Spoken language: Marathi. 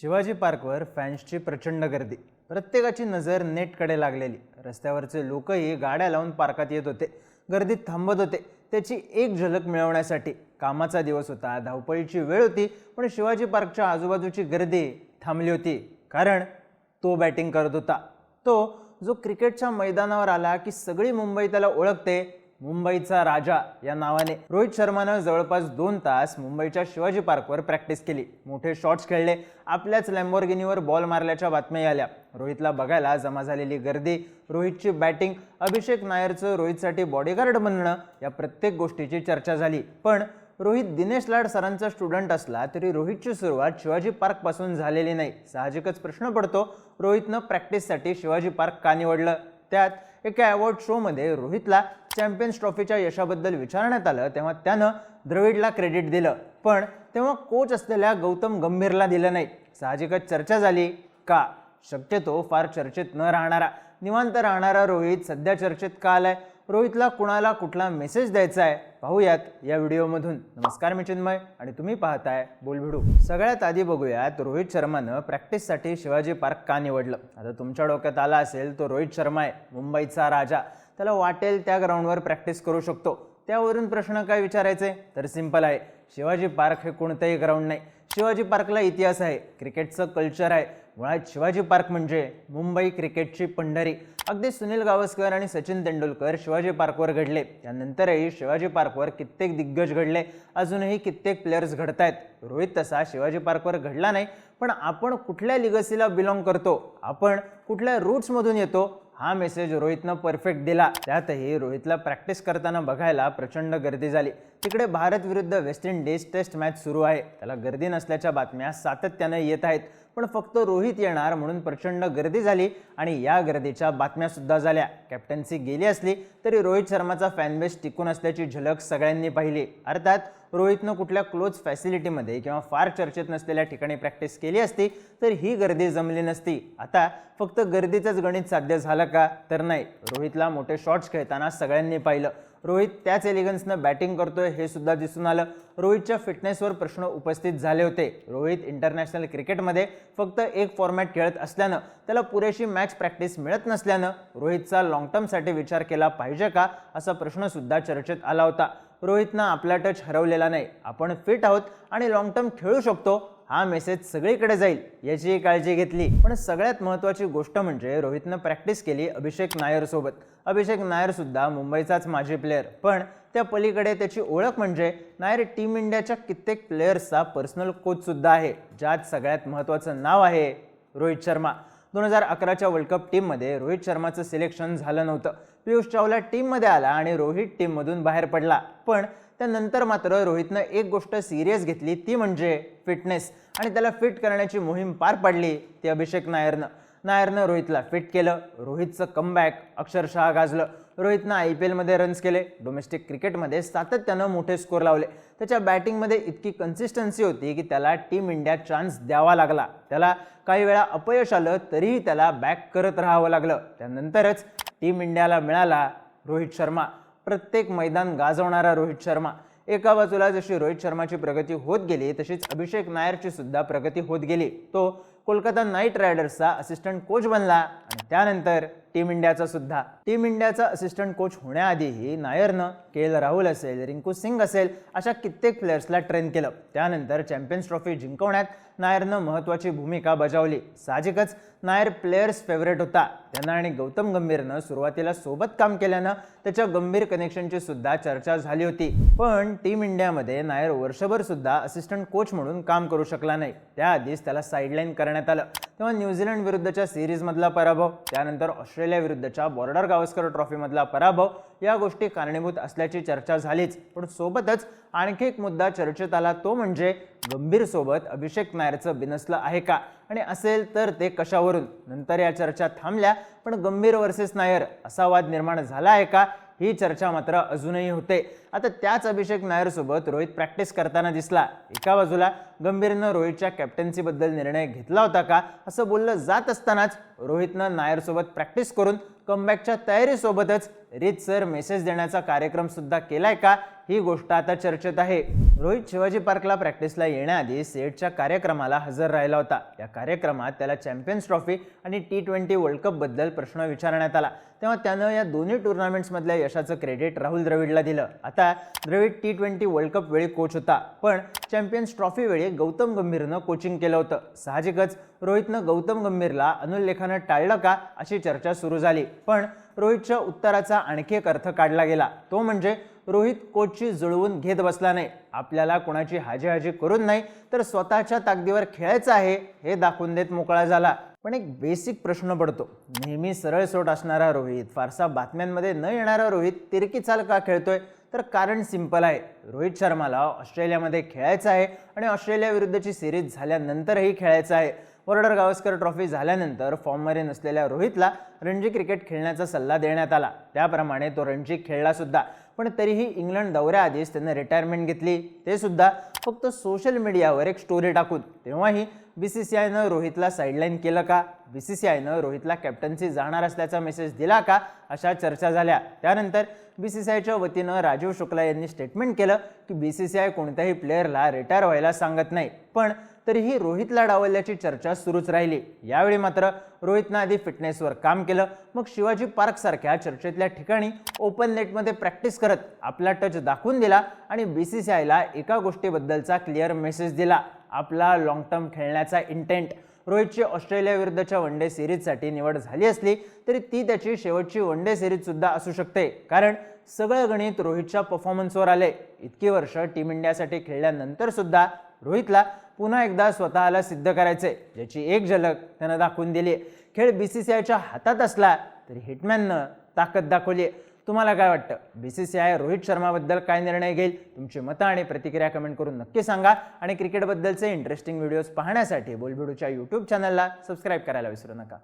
शिवाजी पार्कवर फॅन्सची प्रचंड गर्दी. प्रत्येकाची नजर नेटकडे लागलेली. रस्त्यावरचे लोकही गाड्या लावून पार्कात येत होते. गर्दीत थांबत होते. त्याची एक झलक मिळवण्यासाठी कामाचा दिवस होता. धावपळीची वेळ होती पण शिवाजी पार्कच्या आजूबाजूची गर्दी थांबली होती. कारण तो बॅटिंग करत होता. तो जो क्रिकेटच्या मैदानावर आला की सगळी मुंबई त्याला ओळखते मुंबईचा राजा या नावाने रोहित शर्मानं जवळपास दोन तास मुंबईच्या शिवाजी पार्कवर प्रॅक्टिस केली. मोठे शॉट्स खेळले. आपल्याच लॅम्बोर्गिनीवर बॉल मारल्याच्या बातम्या आल्या. रोहितला बघायला जमा झालेली गर्दी रोहितची बॅटिंग अभिषेक नायरचं रोहितसाठी बॉडीगार्ड बनणं या प्रत्येक गोष्टीची चर्चा झाली. पण रोहित दिनेश लाड सरांचा स्टुडंट असला तरी रोहितची सुरुवात शिवाजी पार्कपासून झालेली नाही. साहजिकच प्रश्न पडतो रोहितनं प्रॅक्टिससाठी शिवाजी पार्क का निवडलं? त्यात एका अवॉर्ड शोमध्ये रोहितला चॅम्पियन्स ट्रॉफीच्या यशाबद्दल विचारण्यात आलं तेव्हा त्यानं द्रविडला क्रेडिट दिलं. पण तेव्हा कोच असलेल्या गौतम गंभीरला दिलं नाही. साहजिकच चर्चा झाली. का? शक्यतो फार चर्चेत न राहणारा. निवांत राहणारा रोहित सध्या चर्चेत का आलाय? रोहितला कुणाला कुठला मेसेज द्यायचा आहे? पाहूयात या व्हिडिओमधून. नमस्कार मी चिन्मय आणि तुम्ही पाहताय बोलभिडू. सगळ्यात आधी बघूयात रोहित शर्मानं प्रॅक्टिससाठी शिवाजी पार्क का निवडलं? आता तुमच्या डोक्यात आला असेल तो रोहित शर्मा आहे मुंबईचा राजा. त्याला वाटेल त्या ग्राउंडवर प्रॅक्टिस करू शकतो. त्यावरून प्रश्न काय विचारायचे? तर सिंपल आहे. शिवाजी पार्क हे कोणतंही ग्राउंड नाही. शिवाजी पार्कला इतिहास आहे क्रिकेटचं कल्चर आहे. मुळात शिवाजी पार्क म्हणजे मुंबई क्रिकेटची पंढरी. अगदी सुनील गावस्कर आणि सचिन तेंडुलकर शिवाजी पार्कवर घडले. त्यानंतरही शिवाजी पार्कवर कित्येक दिग्गज घडले. अजूनही कित्येक प्लेयर्स घडत आहेत रोहित तसा शिवाजी पार्कवर घडला नाही पण आपण कुठल्या लिगसीला बिलॉंग करतो? आपण कुठल्या रूट्समधून येतो? हा मेसेज रोहितनं परफेक्ट दिला. त्यातही रोहितला प्रॅक्टिस करताना बघायला प्रचंड गर्दी झाली. तिकडे भारत विरुद्ध वेस्ट इंडिज टेस्ट मॅच सुरू आहे. त्याला गर्दी नसल्याच्या बातम्या सातत्यानं येत आहेत. पण फक्त रोहित येणार म्हणून प्रचंड गर्दी झाली आणि या गर्दीच्या बातम्यासुद्धा झाल्या. कॅप्टन्सी गेली असली तरी रोहित शर्माचा फॅनबेस टिकून असल्याची झलक सगळ्यांनी पाहिली. अर्थात रोहितनं कुठल्या क्लोज फॅसिलिटीमध्ये किंवा फार चर्चेत नसलेल्या ठिकाणी प्रॅक्टिस केली असती तर ही गर्दी जमली नसती. आता फक्त गर्दीचंच गणित साध्य झालं का? तर नाही. रोहितला मोठे शॉट्स खेळताना सगळ्यांनी पाहिलं. रोहित त्याच एलिगन्सनं बॅटिंग करतोय हे सुद्धा दिसून आलं. रोहितच्या फिटनेसवर प्रश्न उपस्थित झाले होते. रोहित इंटरनॅशनल क्रिकेटमध्ये फक्त एक फॉर्मॅट खेळत असल्यानं त्याला पुरेशी मॅच प्रॅक्टिस मिळत नसल्यानं रोहितचा लॉंग टर्मसाठी विचार केला पाहिजे का असा प्रश्नसुद्धा चर्चेत आला होता. रोहितनं आपला टच हरवलेला नाही. आपण फिट आहोत आणि लॉंग टर्म खेळू शकतो हा मेसेज सगळीकडे जाईल याचीही काळजी घेतली. पण सगळ्यात महत्त्वाची गोष्ट म्हणजे रोहितनं प्रॅक्टिस केली अभिषेक नायरसोबत अभिषेक नायरसुद्धा मुंबईचाच माजी प्लेअर पण त्या पलीकडे त्याची ओळख म्हणजे नायर टीम इंडियाच्या कित्येक प्लेयर्सचा पर्सनल कोचसुद्धा आहे ज्यात सगळ्यात महत्त्वाचं नाव आहे रोहित शर्मा. दोन हजार अकराच्या वर्ल्ड कप टीममध्ये रोहित शर्माचं सिलेक्शन झालं नव्हतं. पियुष चावला टीममध्ये आला आणि रोहित टीममधून बाहेर पडला. पण त्यानंतर मात्र रोहितनं एक गोष्ट सिरियस घेतली ती म्हणजे फिटनेस आणि त्याला फिट करण्याची मोहीम पार पाडली ती अभिषेक नायरनं. नायरनं रोहितला फिट केलं. रोहितचं कमबॅक अक्षरशः गाजलं. रोहितनं आय पी एलमध्ये रन्स केले. डोमेस्टिक क्रिकेटमध्ये सातत्यानं मोठे स्कोर लावले. त्याच्या बॅटिंगमध्ये इतकी कन्सिस्टन्सी होती की त्याला टीम इंडिया चान्स द्यावा लागला. त्याला काही वेळा अपयश आलं तरीही त्याला बॅक करत राहावं लागलं. त्यानंतरच टीम इंडियाला मिळाला रोहित शर्मा. प्रत्येक मैदान गाजवणारा रोहित शर्मा. एका बाजूला जशी रोहित शर्माची प्रगती होत गेली तशीच अभिषेक नायरची सुद्धा प्रगती होत गेली. तो कोलकाता नाईट रायडर्सचा असिस्टंट कोच बनला आणि त्यानंतर टीम इंडियाचा सुद्धा. टीम इंडियाचा असिस्टंट कोच होण्याआधीही नायरनं के एल राहुल असेल रिंकू सिंग असेल अशा कित्येक प्लेयर्सला ट्रेन केलं. त्यानंतर चॅम्पियन्स ट्रॉफी जिंकवण्यात नायरनं महत्त्वाची भूमिका बजावली. साहजिकच नायर प्लेयर्स फेवरेट होता. त्यांना आणि गौतम गंभीरनं सुरुवातीला सोबत काम केल्यानं त्याच्या गंभीर कनेक्शनची सुद्धा चर्चा झाली होती. पण टीम इंडियामध्ये नायर वर्षभर सुद्धा असिस्टंट कोच म्हणून काम करू शकला नाही. त्याआधीच त्याला साईडलाईन करण्यात आलं. तेव्हा न्यूझीलंड विरुद्धच्या सिरीजमधला पराभव त्यानंतर ऑस्ट्रेलिया विरुद्धच्या बॉर्डर गावस्कर ट्रॉफीमधला पराभव या गोष्टी कारणीभूत असल्याची चर्चा झालीच. पण सोबतच आणखी एक मुद्दा चर्चेत आला तो म्हणजे गंभीरसोबत अभिषेक नायरचं बिनसलं आहे का? आणि असेल तर ते कशावरून? नंतर या चर्चा थांबल्या पण गंभीर वर्सेस नायर असा वाद निर्माण झाला आहे का? ही चर्चा मात्र अजूनही होते. आता त्याच अभिषेक नायरसोबत रोहित प्रॅक्टिस करताना दिसला. एका बाजूला गंभीरनं रोहितच्या कॅप्टन्सीबद्दल निर्णय घेतला होता का? असं बोललं जात असतानाच रोहितनं नायरसोबत प्रॅक्टिस करून कमबॅकच्या तयारीसोबतच रीत सर मेसेज देण्याचा कार्यक्रम सुद्धा केलाय का? ही गोष्ट आता चर्चेत आहे. रोहित शिवाजी पार्कला प्रॅक्टिसला येण्याआधी सेटच्या कार्यक्रमाला हजर राहिला होता. या कार्यक्रमात त्याला चॅम्पियन्स ट्रॉफी आणि टी ट्वेंटी वर्ल्ड कपबद्दल प्रश्न विचारण्यात आला. तेव्हा त्यानं या दोन्ही टुर्नामेंट्समधल्या यशाचं क्रेडिट राहुल द्रविडला दिलं. आता Dravid T twenty world cup वेळी कोच होता. पण चॅम्पियन्स ट्रॉफी वेळी गौतम गंभीरनं कोचिंग केलं होतं. साहजिकच रोहितनं गौतम गंभीरला अनुल्लेखानं टाळलं का अशी चर्चा सुरू झाली. पण रोहितच्या उत्तराचा आणखी एक अर्थ काढला गेला. तो म्हणजे रोहित कोचची जुळवून घेत बसला नाही. आपल्याला कोणाची हाजी हाजी करून नाही तर स्वतःच्या ताकदीवर खेळायचं आहे हे दाखवून देत मोकळा झाला. पण एक बेसिक प्रश्न पडतो. नेहमी सरळ सोट असणारा रोहित फारसा बातम्यांमध्ये न येणारा रोहित तिरकी चाल का खेळतोय? तर कारण सिंपल आहे. रोहित शर्माला ऑस्ट्रेलियामध्ये खेळायचं आहे आणि ऑस्ट्रेलिया विरुद्धची सिरीज झाल्यानंतरही खेळायचं आहे. वर्डर गावस्कर ट्रॉफी झाल्यानंतर फॉर्ममध्ये नसलेल्या रोहितला रणजी क्रिकेट खेळण्याचा सल्ला देण्यात आला. त्याप्रमाणे तो रणजी खेळला सुद्धा. पण तरीही इंग्लंड दौऱ्याआधीच त्यानं रिटायरमेंट घेतली. ते सुद्धा फक्त सोशल मीडियावर एक स्टोरी टाकून. तेव्हाही बी सी सी आयनं रोहितला साईडलाईन केलं का? बी सी सी आयनं रोहितला कॅप्टन्सी जाणार असल्याचा मेसेज दिला का? अशा चर्चा झाल्या. त्यानंतर बी सी सी आयच्या वतीनं राजीव शुक्ला यांनी स्टेटमेंट केलं की बी सी सी आय कोणत्याही प्लेअरला रिटायर व्हायला सांगत नाही. पण तरीही रोहितला डावलल्याची चर्चा सुरूच राहिली. यावेळी मात्र रोहितनं आधी फिटनेसवर काम केलं. मग शिवाजी पार्कसारख्या चर्चेतल्या ठिकाणी ओपन नेटमध्ये प्रॅक्टिस करत आपला टच दाखवून दिला आणि बी सी सी आयला एका गोष्टीबद्दलचा क्लिअर मेसेज दिला. आपला लाँग टर्म खेळण्याचा इंटेंट रोहितची ऑस्ट्रेलियाविरुद्धच्या वन डे सिरीजसाठी निवड झाली असली तरी ती त्याची शेवटची वन डे सिरीजसुद्धा असू शकते. कारण सगळं गणित रोहितच्या परफॉर्मन्सवर आले इतकी वर्ष टीम इंडियासाठी खेळल्यानंतरसुद्धा रोहितला पुन्हा एकदा स्वतःला सिद्ध करायचे ज्याची एक झलक त्यानं दाखवून दिली खेळ बी सी सी आयच्या हातात असला तरी हिटमॅननं ताकद दाखवली तुम्हाला काय वाटतं? B C C I Rohit शर्माबद्दल काय निर्णय घेईल? तुमची मतं आणि प्रतिक्रिया कमेंट करून नक्की सांगा. आणि क्रिकेटबद्दलचे इंटरेस्टिंग व्हिडिओज पाहण्यासाठी बोलबिडूच्या यूट्यूब चॅनलला सबस्क्राईब करायला विसरू नका.